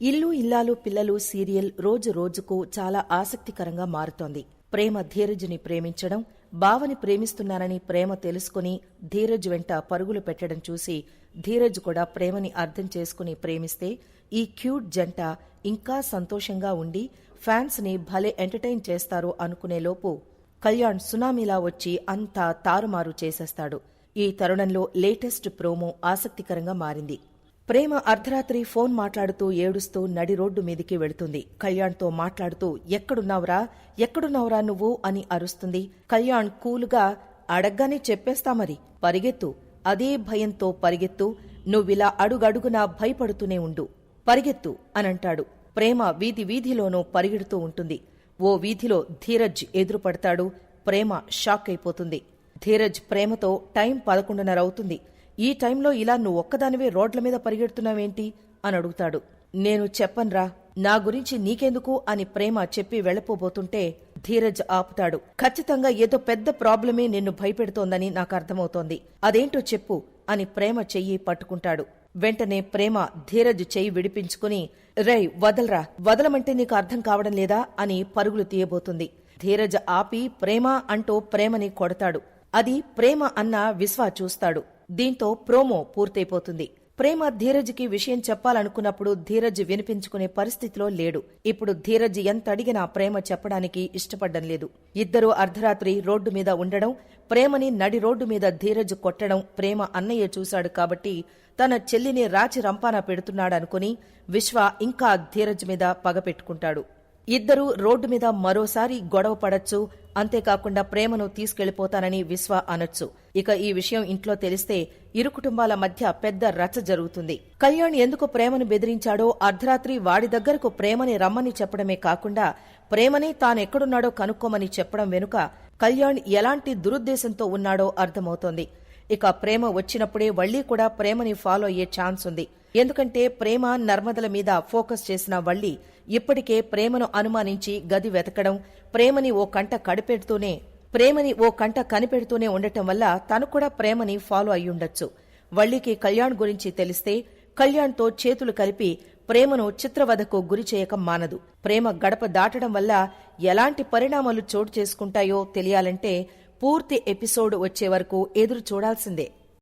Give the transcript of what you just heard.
ఇల్లు ఇల్లాలు పిల్లలు సీరియల్ రోజు రోజుకు చాలా ఆసక్తికరంగా మారుతోంది. ప్రేమ ధీరజుని ప్రేమించడం బావని ప్రేమిస్తున్నానని ప్రేమ తెలుసుకుని ధీరజ్ వెంట పరుగులు పెట్టడం చూసి ధీరజ్ కూడా ప్రేమని అర్థం చేసుకుని ప్రేమిస్తే ఈ క్యూట్ జంట ఇంకా సంతోషంగా ఉండి ఫ్యాన్స్ని భలే ఎంటర్టైన్ చేస్తారు అనుకునేలోపు కళ్యాణ్ సునామీలా వచ్చి అంతా తారుమారు చేసేస్తాడు. ఈ తరుణంలో లేటెస్ట్ ప్రోమో ఆసక్తికరంగా మారింది. ప్రేమ అర్ధరాత్రి ఫోన్ మాట్లాడుతూ ఏడుస్తూ నడి రోడ్డు మీదికి వెళుతుంది. కళ్యాణ్తో మాట్లాడుతూ ఎక్కడున్నావురా? ఎక్కడున్నావురా నువ్వు? అని అరుస్తుంది. కళ్యాణ్ కూలుగా అడగ్గానే చెప్పేస్తా మరి. పరిగెత్తు. అదే భయంతో పరిగెత్తు. నువ్విలా అడుగడుగునా భయపడుతూనే ఉండు. పరిగెత్తు అనంటాడు. ప్రేమ వీధి వీధిలోనూ పరిగెడుతూ ఉంటుంది. ఓ వీధిలో ధీరజ్ ఎదురుపడతాడు. ప్రేమ షాక్ అయిపోతుంది. ధీరజ్ ప్రేమతో టైం పదకొండున్నర అవుతుంది. ఈ టైంలో ఇలా నువ్వు ఒక్కదానివే రోడ్ల మీద పరిగెడుతున్నావేంటి? అని అడుగుతాడు. నేను చెప్పన్రా నా గురించి నీకెందుకు? అని ప్రేమ చెప్పి వెళ్ళపోబోతుంటే ధీరజ్ ఆపుతాడు. ఖచ్చితంగా ఏదో పెద్ద ప్రాబ్లమే నిన్ను భయపెడుతోందని నాకు అర్థమవుతోంది. అదేంటో చెప్పు అని ప్రేమ చెయ్యి పట్టుకుంటాడు. వెంటనే ప్రేమ ధీరజ్ చెయ్యి విడిపించుకుని రై వదలరా వదలమంటే నీకు అర్థం కావడం లేదా? అని పరుగులు తీయబోతుంది. ధీరజ్ ఆపి ప్రేమ అంటూ ప్రేమని కొడతాడు. అది ప్రేమ అన్న విశ్వా చూస్తాడు. దీంతో ప్రోమో పూర్తయిపోతుంది. ప్రేమ ధీరజ్కి విషయం చెప్పాలనుకున్నప్పుడు ధీరజ్ వినిపించుకునే పరిస్థితిలో లేడు. ఇప్పుడు ధీరజ్ ఎంత అడిగినా ప్రేమ చెప్పడానికి ఇష్టపడ్డం లేదు. ఇద్దరూ అర్ధరాత్రి రోడ్డు మీద ఉండడం ప్రేమని నడి రోడ్డు మీద ధీరజ్ కొట్టడం ప్రేమ అన్నయ్య చూశాడు కాబట్టి తన చెల్లిని రాచి రంపాన పెడుతున్నాడనుకుని విశ్వ ఇంకా ధీరజ్ మీద పగ పెట్టుకుంటాడు. ఇద్దరూ రోడ్డు మీద మరోసారి గొడవ పడచ్చు అంతేకాకుండా ప్రేమను తీసుకెళ్ళిపోతానని విశ్వ అనొచ్చు. ఇక ఈ విషయం ఇంట్లో తెలిస్తే ఇరు కుటుంబాల మధ్య పెద్ద రచ్చ జరుగుతుంది. కళ్యాణ్ ఎందుకు ప్రేమను బెదిరించాడో అర్ధరాత్రి వాడి దగ్గరకు ప్రేమని రమ్మని చెప్పడమే కాకుండా ప్రేమని తానెక్కడున్నాడో కనుక్కోమని చెప్పడం వెనుక కళ్యాణ్ ఎలాంటి దురుద్దేశంతో ఉన్నాడో అర్థమవుతోంది. ఇక ప్రేమ వచ్చినప్పుడే వళ్ళీ కూడా ప్రేమని ఫాలో అయ్యే ఛాన్స్ ఉంది. ఎందుకంటే ప్రేమ నర్మదల మీద ఫోకస్ చేసిన వల్లి ఇప్పటికే ప్రేమను అనుమానించి గది వెతకడం ప్రేమని ఓ కంట కడిపెడుతూనే ప్రేమని ఓ కంట కనిపెడుతూనే ఉండటం వల్ల తను కూడా ప్రేమని ఫాలో అయ్యుండొచ్చు వల్లికి కళ్యాణ్ గురించి తెలిస్తే కళ్యాణ్తో చేతులు కలిపి ప్రేమను చిత్రవధకు గురి చేయక మానదు. ప్రేమ గడప దాటడం వల్ల ఎలాంటి పరిణామాలు చోటు చేసుకుంటాయో తెలియాలంటే పూర్తి ఎపిసోడ్ వచ్చే వరకు ఎదురు చూడాల్సిందే.